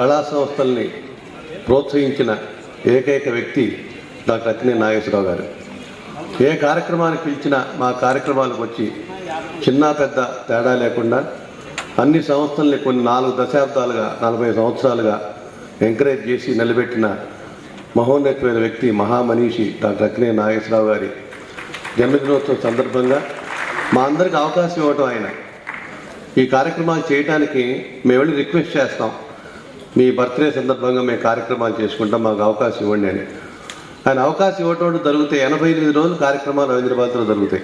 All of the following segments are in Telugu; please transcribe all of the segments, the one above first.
కళా సంస్థల్ని ప్రోత్సహించిన ఏకైక వ్యక్తి డాక్టర్ అక్కినే నాగేశ్వరరావు గారు. ఏ కార్యక్రమానికి పిలిచినా మా కార్యక్రమాలకు వచ్చి చిన్న పెద్ద తేడా లేకుండా అన్ని సంస్థల్ని కొన్ని నాలుగు దశాబ్దాలుగా నలభై సంవత్సరాలుగా ఎంకరేజ్ చేసి నిలబెట్టిన మహోన్నతమైన వ్యక్తి మహామనీషి డాక్టర్ అక్కినే నాగేశ్వరరావు గారి జన్మదినోత్సవం సందర్భంగా మా అందరికి అవకాశం ఇవ్వటం ఆయన. ఈ కార్యక్రమాలు చేయడానికి మేము వెళ్ళి రిక్వెస్ట్ చేస్తాం. మీ బర్త్డే సందర్భంగా మేము కార్యక్రమాలు చేసుకుంటాం మాకు అవకాశం ఇవ్వండి అని. ఆయన అవకాశం ఇవ్వటం జరుగుతాయి ఎనభై ఎనిమిది రోజులు కార్యక్రమాలు రవీంద్రబాద్లో జరుగుతాయి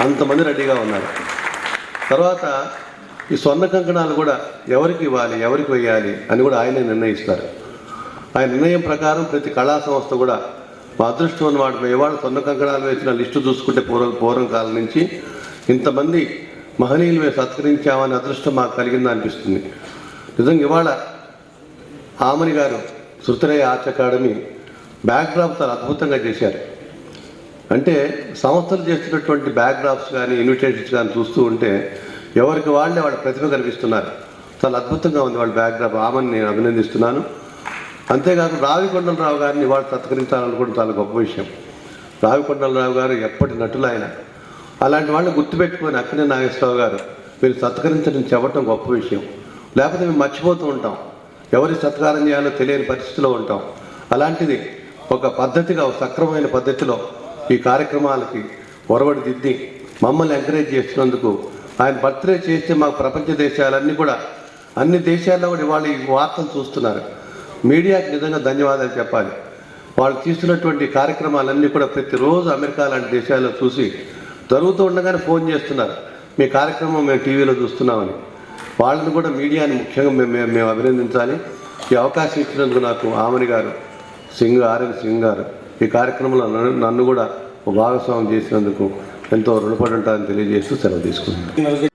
అంతమంది రెడీగా ఉన్నారు. తర్వాత ఈ స్వర్ణ కంకణాలు కూడా ఎవరికి ఇవ్వాలి ఎవరికి వేయాలి అని కూడా ఆయనే నిర్ణయిస్తారు. ఆయన నిర్ణయం ప్రకారం ప్రతి కళా సంస్థ కూడా మా అదృష్టం అన్నమాట. మేము ఇవాళ స్వర్ణ కంకణాలు వేసిన లిస్టు చూసుకుంటే పూర్వం పూర్వం కాలం నుంచి ఇంతమంది మహనీయులు మేము సత్కరించామని అదృష్టం మాకు కలిగింది అనిపిస్తుంది. నిజంగా ఇవాళ ఆమని గారు శృతరయ ఆర్ట్స్ అకాడమీ బ్యాక్డ్రాప్ చాలా అద్భుతంగా చేశారు. అంటే సంస్థలు చేస్తున్నటువంటి బ్యాక్డ్రాప్స్ కానీ ఇన్విటేషన్స్ కానీ చూస్తూ ఉంటే ఎవరికి వాళ్ళే వాళ్ళ ప్రతిభ కనిపిస్తున్నారు. చాలా అద్భుతంగా ఉంది వాళ్ళ బ్యాక్డ్రాప్. ఆమని నేను అభినందిస్తున్నాను. అంతేకాదు రావికొండలరావు గారిని వాళ్ళు సత్కరించాలనుకోవడం చాలా గొప్ప విషయం. రావికొండలరావు గారు ఎప్పటి నటులు ఆయన అలాంటి వాళ్ళని గుర్తుపెట్టుకొని అక్కడే నాగేశ్వరరావు గారు మీరు సత్కరించడం చెప్పడం గొప్ప విషయం. లేకపోతే మేము మర్చిపోతూ ఉంటాం. ఎవరి సత్కారం చేయాలో తెలియని పరిస్థితిలో ఉంటాం. అలాంటిది ఒక పద్ధతిగా ఒక సక్రమమైన పద్ధతిలో ఈ కార్యక్రమాలకి ఒరవడి దిద్ది మమ్మల్ని ఎంకరేజ్ చేస్తున్నందుకు ఆయన బర్త్డే చేస్తే మాకు ప్రపంచ దేశాలన్నీ కూడా అన్ని దేశాల్లో కూడా ఇవాళ ఈ వార్తలు చూస్తున్నారు. మీడియాకి నిజంగా ధన్యవాదాలు చెప్పాలి. వాళ్ళు తీస్తున్నటువంటి కార్యక్రమాలన్నీ కూడా ప్రతిరోజు అమెరికా లాంటి దేశాల్లో చూసి జరుగుతూ ఉండగానే ఫోన్ చేస్తున్నారు. మీ కార్యక్రమం మేము టీవీలో చూస్తున్నామని. వాళ్ళని కూడా మీడియాని ముఖ్యంగా మేము మేము- మేము అభినందించాలి. ఈ అవకాశం ఇచ్చినందుకు నాకు ఆమని గారు సింగ్ ఆర్ఎన్ సింగ్ గారు ఈ కార్యక్రమంలో నన్ను నన్ను కూడా భాగస్వామ్యం చేసినందుకు ఎంతో రుణపడి ఉంటారని తెలియజేస్తూ సెలవు తీసుకుంటున్నాను.